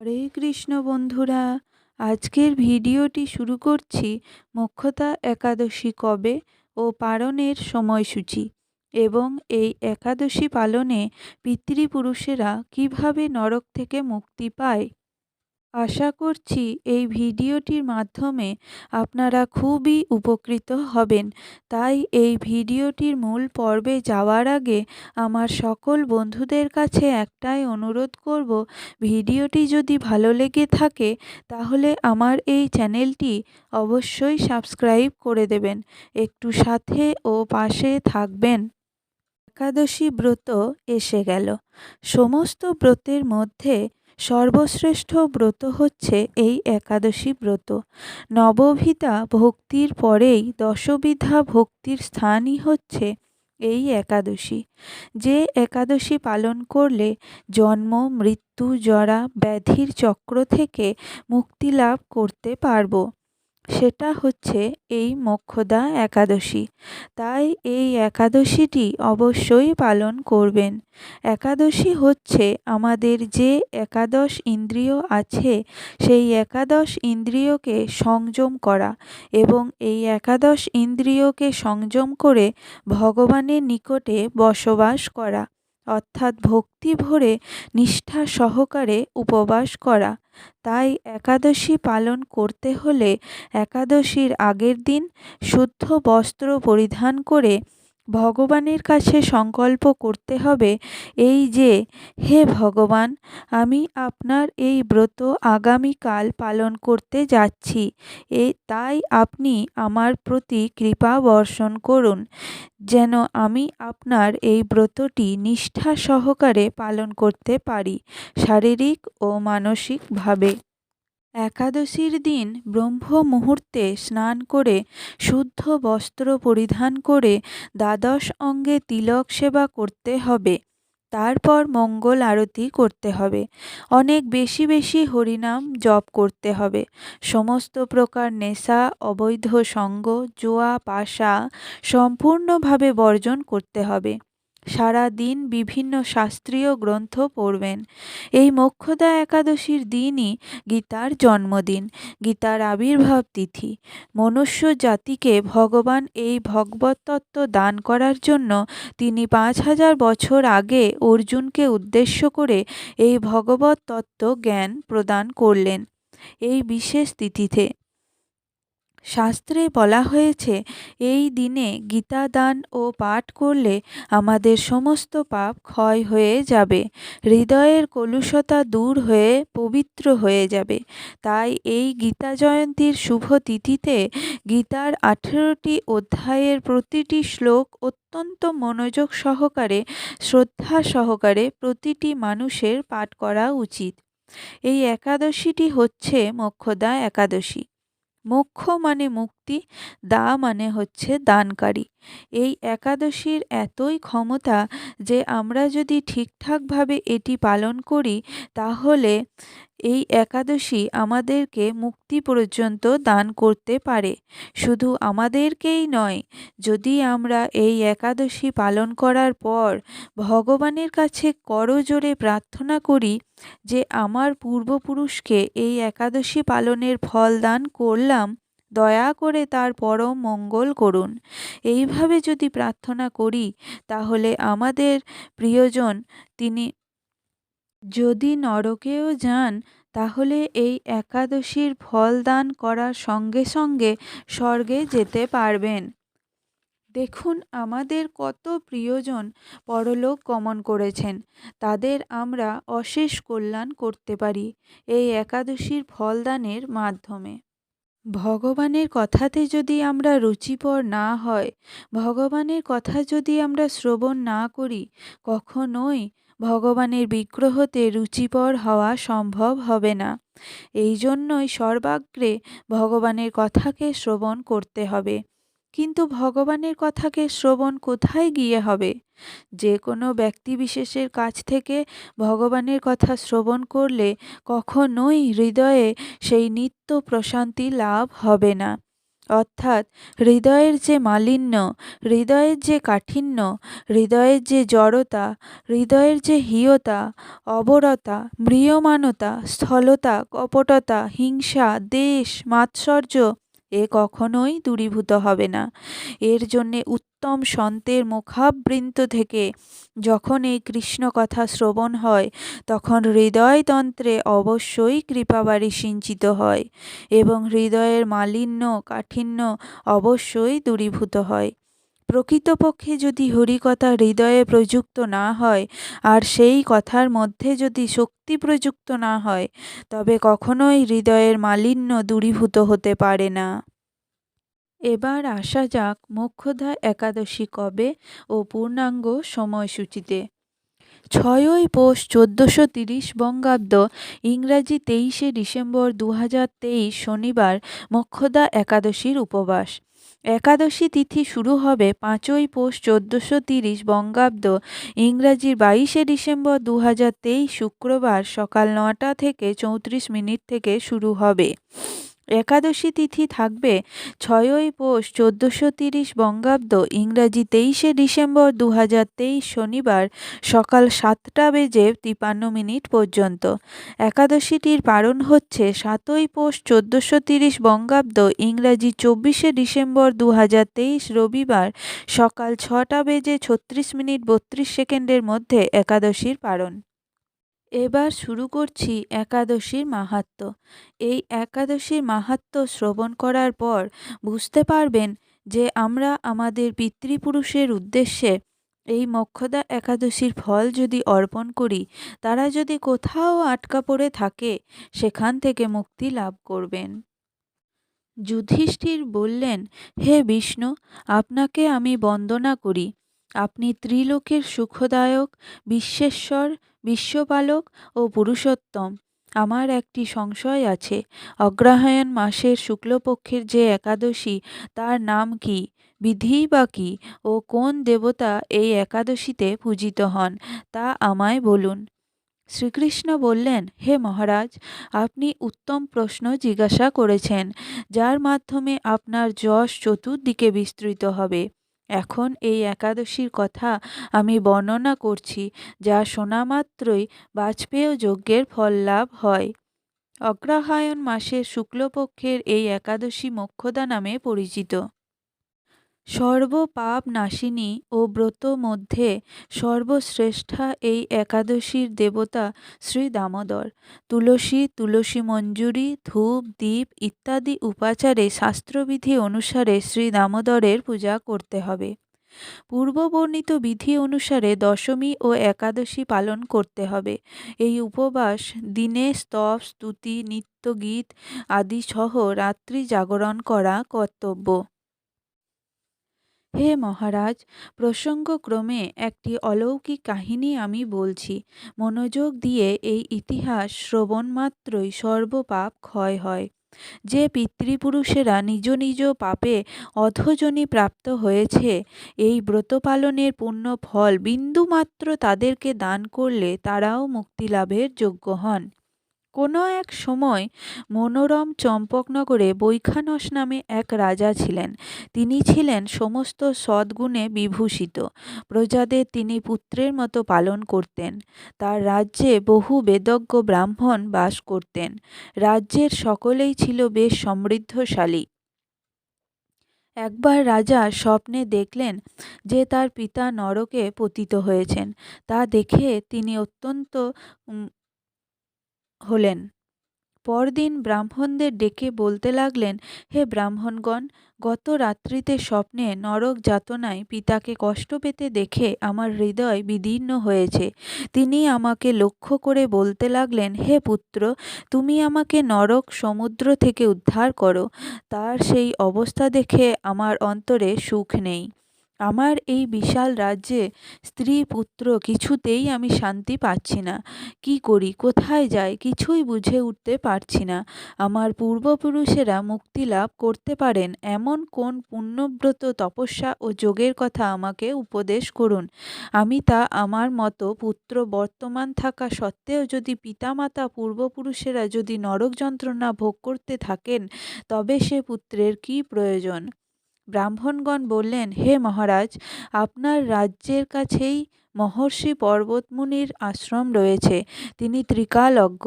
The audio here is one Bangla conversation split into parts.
হরে কৃষ্ণ বন্ধুরা, আজকের ভিডিওটি শুরু করছি মুখ্যতা একাদশী কবে ও পালনের সময়সূচি এবং এই একাদশী পালনে পিতৃপুরুষেরা কীভাবে নরক থেকে মুক্তি পায় আশা করছি এই ভিডিওটির মাধ্যমে আপনারা খুবই উপকৃত হবেন। তাই এই ভিডিওটির মূল পর্বে যাওয়ার আগে আমার সকল বন্ধুদের কাছে একটাই অনুরোধ করব, ভিডিওটি যদি ভালো লেগে থাকে তাহলে আমার এই চ্যানেলটি অবশ্যই সাবস্ক্রাইব করে দেবেন। একটু সাথে ও পাশে থাকবেন। একাদশী ব্রত এসে গেল। সমস্ত ব্রতের মধ্যে সর্বশ্রেষ্ঠ ব্রত হচ্ছে এই একাদশী ব্রত। নববিধা ভক্তির পরেই দশবিধা ভক্তির স্থানই হচ্ছে এই একাদশী। যে একাদশী পালন করলে জন্ম, মৃত্যু, জরা, ব্যাধির চক্র থেকে মুক্তি লাভ করতে পারব। সেটা হচ্ছে এই মোক্ষদা একাদশী। তাই এই একাদশীটি অবশ্যই পালন করবেন। একাদশী হচ্ছে আমাদের যে একাদশ ইন্দ্রিয় আছে, সেই একাদশ ইন্দ্রিয়কে সংযম করা এবং এই একাদশ ইন্দ্রিয়কে সংযম করে ভগবানের নিকটে বসবাস করা। অর্থাৎ ভক্তি ভরে নিষ্ঠা সহকারে উপবাস করা। তাই একাদশী পালন করতে হলে একাদশীর আগের দিন শুদ্ধ বস্ত্র পরিধান করে ভগবানের কাছে সংকল্প করতে হবে এই যে, হে ভগবান, আমি আপনার এই ব্রত আগামীকাল পালন করতে যাচ্ছি। এ, তাই আপনি আমার প্রতি কৃপা বর্ষণ করুন। যেন আমি আপনার এই ব্রতটি নিষ্ঠা সহকারে পালন করতে পারি, শারীরিক ও মানসিকভাবে। একাদশীর দিন ব্রহ্ম মুহূর্তে স্নান করে শুদ্ধ বস্ত্র পরিধান করে দ্বাদশ অঙ্গে তিলক সেবা করতে হবে। তারপর মঙ্গল আরতি করতে হবে। অনেক বেশি বেশি হরিনাম জপ করতে হবে। সমস্ত প্রকার নেশা, অবৈধ সঙ্গ, জোয়া, পাশা সম্পূর্ণভাবে বর্জন করতে হবে। সারা দিন বিভিন্ন শাস্ত্রীয় গ্রন্থ পড়বেন। এই মোক্ষদা একাদশীর দিনই গীতার জন্মদিন, গীতার আবির্ভাব তিথি। মনুষ্য জাতিকে ভগবান এই ভগবতত্ত্ব দান করার জন্য তিনি পাঁচ হাজার বছর আগে অর্জুনকে উদ্দেশ্য করে এই ভগবত তত্ত্ব জ্ঞান প্রদান করলেন। এই বিশেষ তিথিতে শাস্ত্রে বলা হয়েছে, এই দিনে গীতা দান ও পাঠ করলে আমাদের সমস্ত পাপ ক্ষয় হয়ে যাবে। হৃদয়ের কলুষতা দূর হয়ে পবিত্র হয়ে যাবে। তাই এই গীতা জয়ন্তীর শুভ তিথিতে গীতার আঠেরোটি অধ্যায়ের প্রতিটি শ্লোক অত্যন্ত মনোযোগ সহকারে, শ্রদ্ধা সহকারে প্রতিটি মানুষের পাঠ করা উচিত। এই একাদশীটি হচ্ছে মোক্ষদা একাদশী। মোক্ষ মানে মুক্তি দা মানে হচ্ছে দানকারী। এই একাদশীর এতই ক্ষমতা যে আমরা যদি ঠিকঠাকভাবে এটি পালন করি, তাহলে এই একাদশী আমাদেরকে মুক্তি পর্যন্ত দান করতে পারে। শুধু আমাদেরকেই নয়, যদি আমরা এই একাদশী পালন করার পর ভগবানের কাছে করজোরে প্রার্থনা করি যে, আমার পূর্বপুরুষকে এই একাদশী পালনের ফল দান করলাম দয়া করে তার পরম মঙ্গল করুন। এইভাবে যদি প্রার্থনা করি, তাহলে আমাদের প্রিয়জন, তিনি যদি নরকেও যান, তাহলে এই একাদশীর ফল দান করার সঙ্গে সঙ্গে স্বর্গে যেতে পারবেন। দেখুন, আমাদের কত প্রিয়জন পরলোক গমন করেছেন। তাদের আমরা অশেষ কল্যাণ করতে পারি এই একাদশীর ফলদানের মাধ্যমে। ভগবানের কথাতে যদি আমরা রুচিপর না হয়, ভগবানের কথা যদি আমরা শ্রবণ না করি, কখনোই ভগবানের বিগ্রহতে রুচিপর হওয়া সম্ভব হবে না। এই জন্যই সর্বাগ্রে ভগবানের কথাকে শ্রবণ করতে হবে। কিন্তু ভগবানের কথাকে শ্রবণ কোথায় গিয়ে হবে? যে কোনো ব্যক্তি বিশেষের কাছ থেকে ভগবানের কথা শ্রবণ করলে কখনোই হৃদয়ে সেই নিত্য প্রশান্তি লাভ হবে না। অর্থাৎ হৃদয়ের যে মালিন্য, হৃদয়ের যে কাঠিন্য, হৃদয়ের যে জড়তা, হৃদয়ের যে হিয়তা, অবরতা, ম্রিয়মানতা, স্থলতা, কপটতা, হিংসা, দেশ, মাৎসর্য এ কখনোই দূরীভূত হবে না। এর জন্যে উত্তম সন্তের মুখাবৃন্ত থেকে যখন এই কৃষ্ণ কথা শ্রবণ হয়, তখন হৃদয়তন্ত্রে অবশ্যই কৃপাবাড়ি সিঞ্চিত হয় এবং হৃদয়ের মালিন্য কাঠিন্য অবশ্যই দূরীভূত হয়। প্রকৃতপক্ষে যদি হরিকথা হৃদয়ে প্রযুক্ত না হয়, আর সেই কথার মধ্যে যদি শক্তি প্রযুক্ত না হয়, তবে কখনোই হৃদয়ের মালিন্য দূরীভূত হতে পারে না। এবার আসা যাক মোক্ষদা একাদশী কবে ও পূর্ণাঙ্গ সময়সূচিতে। ছয়ই পৌষ চোদ্দোশো তিরিশ বঙ্গাব্দ, ইংরাজি তেইশে ডিসেম্বর দু হাজার তেইশ শনিবার, মোক্ষদা একাদশীর উপবাস। একাদশী তিথি শুরু হবে পাঁচই পৌষ চোদ্দোশো তিরিশ বঙ্গাব্দ ইংরাজির বাইশে ডিসেম্বর দু হাজার তেইশ শুক্রবার সকাল নটা থেকে চৌত্রিশ মিনিট থেকে শুরু হবে। একাদশী তিথি থাকবে ছয়ই পৌষ চোদ্দোশো তিরিশ বঙ্গাব্দ ইংরাজি তেইশে ডিসেম্বর দু হাজার তেইশ শনিবার সকাল সাতটা বেজে তিপান্ন মিনিট পর্যন্ত। একাদশীটির পারণ হচ্ছে সাতই পৌষ চোদ্দোশো তিরিশ বঙ্গাব্দ ইংরাজি চব্বিশে ডিসেম্বর দু হাজার তেইশ রবিবার সকাল ছটা বেজে ছত্রিশ মিনিট বত্রিশ সেকেন্ডের মধ্যে একাদশীর পারণ এবার শুরু করছি একাদশীর মাহাত্ম্য। এই একাদশীর মাহাত্ম্য শ্রবণ করার পর বুঝতে পারবেন যে আমরা আমাদের পিতৃপুরুষের উদ্দেশ্যে এই মক্ষদা একাদশীর ফল যদি অর্পণ করি, তারা যদি কোথাও আটকা পড়ে থাকে, সেখান থেকে মুক্তি লাভ করবেন। যুধিষ্ঠির বললেন, হে বিষ্ণু, আপনাকে আমি বন্দনা করি। আপনি ত্রিলোকের সুখদায়ক, বিশ্বেশ্বর বিশ্বপালক ও পুরুষোত্তম। আমার একটি সংশয় আছে, অগ্রহায়ণ মাসের শুক্লপক্ষের যে একাদশী, তার নাম কি বিধিই বা কী, ও কোন দেবতা এই একাদশীতে পূজিত হন, তা আমায় বলুন। শ্রীকৃষ্ণ বললেন, হে মহারাজ, আপনি উত্তম প্রশ্ন জিজ্ঞাসা করেছেন, যার মাধ্যমে আপনার যশ চতুর্দিকে বিস্তৃত হবে। এখন এই একাদশীর কথা আমি বর্ণনা করছি, যা শোনা মাত্রই বাজপেয় যজ্ঞের ফল লাভ হয়। অগ্রহায়ণ মাসের শুক্লপক্ষের এই একাদশী মোক্ষদা নামে পরিচিত। সর্বপাপ নাশিনী ও ব্রত মধ্যে সর্বশ্রেষ্ঠা এই একাদশীর দেবতা শ্রী দামোদর। তুলসী তুলসী মঞ্জুরি ধূপ দ্বীপ ইত্যাদি উপাচারে শাস্ত্রবিধি অনুসারে শ্রী দামোদরের পূজা করতে হবে। পূর্ববর্ণিত বিধি অনুসারে দশমী ও একাদশী পালন করতে হবে। এই উপবাস দিনে স্তব, স্তুতি, নিত্যগীত আদি সহ রাত্রি জাগরণ করা কর্তব্য। হে মহারাজ, প্রসঙ্গক্রমে একটি অলৌকিক কাহিনী আমি বলছি। মনোযোগ দিয়ে এই ইতিহাস শ্রবণ মাত্রই সর্বপাপ ক্ষয় হয়। যে পিতৃপুরুষেরা নিজ নিজ পাপে অধজনী প্রাপ্ত হয়েছে, এই ব্রত পালনের পুণ্য ফল বিন্দুমাত্র তাদেরকে দান করলে তারাও মুক্তিলাভের যোগ্য হন। কোনো এক সময় মনোরম চম্পকনগরে বৈখানস নামে এক রাজা ছিলেন। তিনি ছিলেন সমস্ত সদ্গুণে বিভূষিত। প্রজাদের তিনি পুত্রের মতো পালন করতেন। তার রাজ্যে বহু বেদজ্ঞ ব্রাহ্মণ বাস করতেন। রাজ্যের সকলেই ছিল বেশ সমৃদ্ধশালী। একবার রাজা স্বপ্নে দেখলেন যে তার পিতা নরকে পতিত হয়েছেন। তা দেখে তিনি অত্যন্ত হলেন। পরদিন ব্রাহ্মণদের ডেকে বলতে লাগলেন, হে ব্রাহ্মণগণ, গত রাত্রিতে স্বপ্নে নরক যাতনায় পিতাকে কষ্ট পেতে দেখে আমার হৃদয় বিদীর্ণ হয়েছে। তিনি আমাকে লক্ষ্য করে বলতে লাগলেন, হে পুত্র, তুমি আমাকে নরক সমুদ্র থেকে উদ্ধার করো। তার সেই অবস্থা দেখে আমার অন্তরে সুখ নেই। আমার এই বিশাল রাজ্যে স্ত্রী পুত্র কিছুতেই আমি শান্তি পাচ্ছি না। কি করি? কোথায় যাই? কিছুই বুঝে উঠতে পারছি না। আমার পূর্বপুরুষেরা মুক্তি লাভ করতে পারেন এমন কোন পুণ্যব্রত তপস্যা ও যোগের কথা আমাকে উপদেশ করুন। আমি তা আমার মতো পুত্র বর্তমান থাকা সত্ত্বেও যদি পিতামাতা পূর্বপুরুষেরা যদি নরক যন্ত্রণা ভোগ করতে থাকেন, তবে সে পুত্রের কি প্রয়োজন? ব্রাহ্মণগণ বললেন, হে মহারাজ, আপনার রাজ্যের কাছেই মহর্ষি পর্বতমুনির আশ্রম রয়েছে। তিনি ত্রিকালজ্ঞ।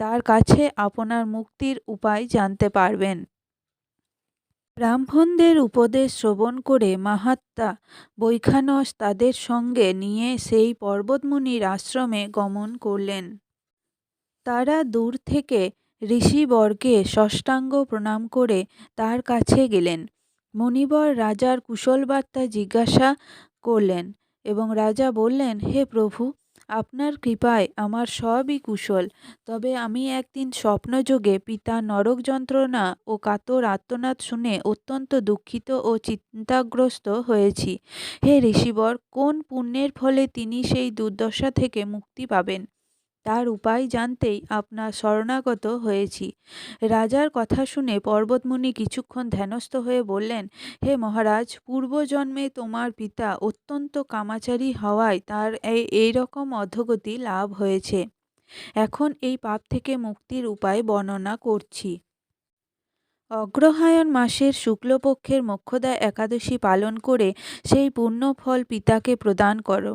তার কাছে আপনার মুক্তির উপায় জানতে পারবেন। ব্রাহ্মণদের উপদেশ শ্রবণ করে মাহাত্মা বৈখানস তাদের সঙ্গে নিয়ে সেই পর্বতমুনির আশ্রমে গমন করলেন। তারা দূর থেকে ঋষিবর্গে ষষ্ঠাঙ্গ প্রণাম করে তার কাছে গেলেন। মণিবর রাজার কুশলবার্তা জিজ্ঞাসা করলেন এবং রাজা বললেন, হে প্রভু, আপনার কৃপায় আমার সবই কুশল। তবে আমি একদিন স্বপ্নযোগে পিতা নরক যন্ত্রণা ও কাতর আত্মনাদ শুনে অত্যন্ত দুঃখিত ও চিন্তাগ্রস্ত হয়েছি। হে ঋষিবর, কোন পুণ্যের ফলে তিনি সেই দুর্দশা থেকে মুক্তি পাবেন? তার উপায় জানতেই আপনার শরণাগত হয়েছি। রাজার কথা শুনে পর্বতমুনি কিছুক্ষণ ধ্যানস্থ হয়ে বললেন, হে মহারাজ, পূর্বজন্মে তোমার পিতা অত্যন্ত কামাচারী হওয়ায় তার এই রকম অধোগতি লাভ হয়েছে। এখন এই পাপ থেকে মুক্তির উপায় বর্ণনা করছি। অগ্রহায়ণ মাসের শুক্লপক্ষের মোক্ষদা একাদশী পালন করে সেই পুণ্যফল পিতাকে প্রদান করো।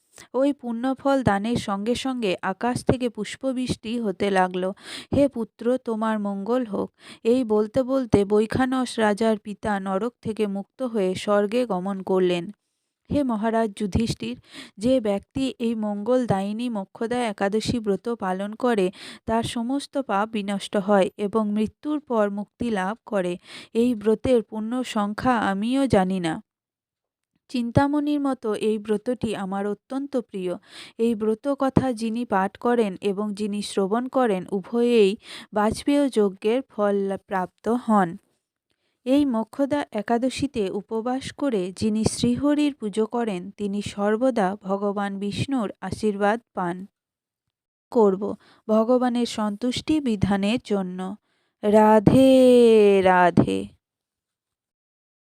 ওই পুণ্যফল দানের সঙ্গে সঙ্গে আকাশ থেকে পুষ্পবৃষ্টি হতে লাগল। হে পুত্র, তোমার মঙ্গল হোক। এই বলতে বলতে বৈখানস রাজার পিতা নরক থেকে মুক্ত হয়ে স্বর্গে গমন করলেন। হে মহারাজ যুধিষ্ঠির, যে ব্যক্তি এই মঙ্গল মঙ্গলদায়িনী মোক্ষদা একাদশী ব্রত পালন করে, তার সমস্ত পাপ বিনষ্ট হয় এবং মৃত্যুর পর মুক্তি লাভ করে। এই ব্রতের পূর্ণ সংখ্যা আমিও জানি না। চিন্তামণির মতো এই ব্রতটি আমার অত্যন্ত প্রিয়। এই ব্রত কথা যিনি পাঠ করেন এবং যিনি শ্রবণ করেন উভয়েই বাজপেয় যজ্ঞের ফল প্রাপ্ত হন। এই মোক্ষদা একাদশীতে উপবাস করে যিনি শ্রীহরির পুজো করেন, তিনি সর্বদা ভগবান বিষ্ণুর আশীর্বাদ পান। করব ভগবানের সন্তুষ্টি বিধানের জন্য। রাধে রাধে।